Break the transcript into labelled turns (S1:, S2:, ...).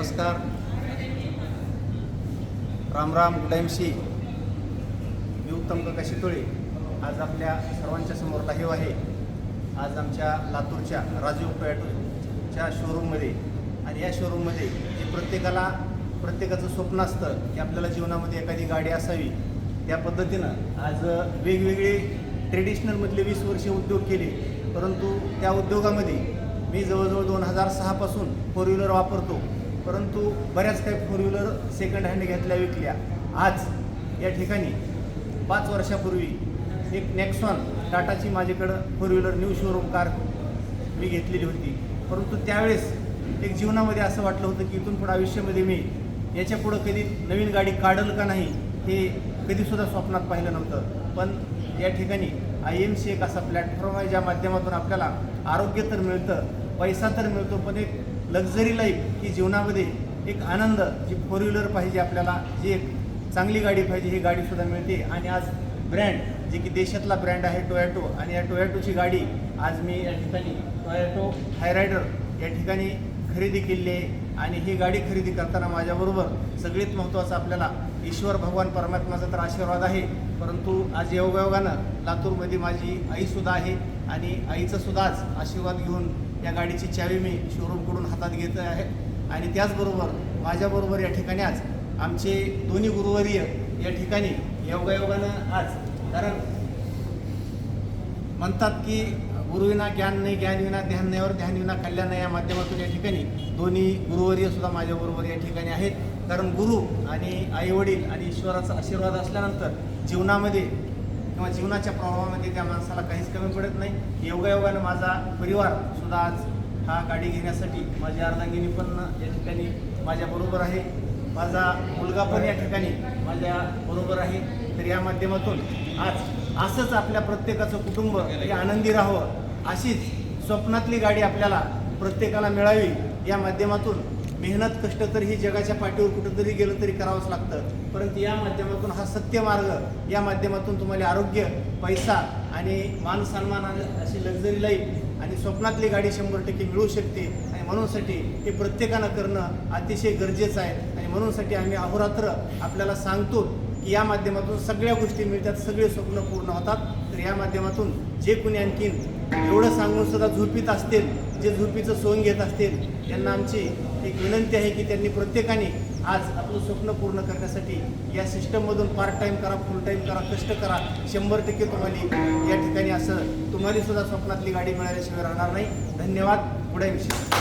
S1: नमस्कार. राम राम गुलामशी मी उत्तम कका शितोळे आज आपल्या सर्वांच्या समोर लाईव्ह आहे. आज आमच्या लातूरच्या राजीव पॅटोच्या शोरूममध्ये आणि या शोरूममध्ये जे प्रत्येकाला प्रत्येकाचं स्वप्न असतं की आपल्याला जीवनामध्ये एखादी गाडी असावी त्या पद्धतीनं आज वेगवेगळे ट्रेडिशनलमधले वीस वर्षे उद्योग केले. परंतु त्या उद्योगामध्ये मी जवळजवळ दोन हजार सहापासून फोर व्हीलर वापरतो. परंतु बऱ्याच काही फोर व्हीलर सेकंड हँड घेतल्या विकल्या. आज या ठिकाणी पाच वर्षापूर्वी एक नेक्सॉन टाटाची माझ्याकडं four wheeler new showroom car मी घेतलेली होती. परंतु त्यावेळेस एक जीवनामध्ये असं वाटलं होतं की इथून पुढं आयुष्यामध्ये मी याच्या पुढं कधी नवीन गाडी काढल का नाही हे कधीसुद्धा स्वप्नात पाहिलं नव्हतं. पण या ठिकाणी आय एम सी एक असा प्लॅटफॉर्म आहे ज्या माध्यमातून आपल्याला आरोग्य तर मिळतं पैसा तर मिळतो पण एक लक्झरी लाईफ ही जीवनामध्ये एक आनंद जी फोर व्हीलर पाहिजे आपल्याला जी एक चांगली गाडी पाहिजे ही गाडीसुद्धा मिळते. आणि आज ब्रँड जे की देशातला ब्रँड आहे टोयॅटो आणि या टोयॅटोची गाडी आज मी या ठिकाणी टोयॅटो हायरायडर या ठिकाणी खरेदी केली आहे. आणि ही गाडी खरेदी करताना माझ्याबरोबर सगळ्यात महत्त्वाचं आपल्याला ईश्वर भगवान परमात्माचा तर आशीर्वाद आहे. परंतु आज योगायोगानं लातूरमध्ये माझी आईसुद्धा आहे. आणि आईचंसुद्धा आज आशीर्वाद घेऊन या गाडीची चावी मी शोरूमकडून हातात घेत आहे. आणि त्याचबरोबर माझ्याबरोबर या ठिकाणी आज आमचे दोन्ही गुरुवर्य या ठिकाणी योगायोगानं आज कारण म्हणतात की गुरुविना ज्ञान नाही ज्ञानविना ध्यान नाहीवर ध्यानविना कल्याण नाही या माध्यमातून या ठिकाणी दोन्ही गुरुवर्य सुद्धा माझ्याबरोबर या ठिकाणी आहेत. कारण गुरु आणि आईवडील आणि ईश्वराचा आशीर्वाद असल्यानंतर जीवनामध्ये किंवा जीवनाच्या प्रभावामध्ये त्या माणसाला काहीच कमी पडत नाही. योगायोगानं माझा परिवार सुद्धा आज हा गाडी घेण्यासाठी माझी अर्धांगिनी पण या ठिकाणी माझ्याबरोबर आहे. माझा मुलगा पण या ठिकाणी माझ्या बरोबर आहे. तर या माध्यमातून आज असंच आपल्या प्रत्येकाचं कुटुंब हे आनंदी राहावं. अशीच स्वप्नातली गाडी आपल्याला प्रत्येकाला मिळावी या माध्यमातून मेहनत कष्ट तर ही जगाच्या पाठीवर कुठंतरी गेलं तरी करावंच लागतं. परंतु या माध्यमातून हा सत्य मार्ग या माध्यमातून तुम्हाला आरोग्य पैसा आणि मान सन्मान आणि अशी लक्झरी लाईफ आणि स्वप्नातली गाडी शंभर टक्के मिळू शकते. आणि म्हणूनसाठी हे प्रत्येकानं करणं अतिशय गरजेचं आहे. आणि म्हणूनसाठी आम्ही अहोरात्र आपल्याला सांगतो की या माध्यमातून सगळ्या गोष्टी मिळतात सगळे स्वप्न पूर्ण होतात. तर या माध्यमातून जे कोणी आणखीन एवढं सांगून सुद्धा झोपीत असतील जे झोपीचं सोंग घेत असतील त्यांना आमची एक विनंती आहे की त्यांनी प्रत्येकाने आज आपलं स्वप्न पूर्ण करण्यासाठी या सिस्टममधून पार्ट टाईम करा फुल टाईम करा कष्ट करा. शंभर टक्के तुम्हाला या ठिकाणी असं तुम्हाला सुद्धा स्वप्नातली गाडी मिळाल्याशिवाय राहणार नाही. धन्यवाद. पुढे विषय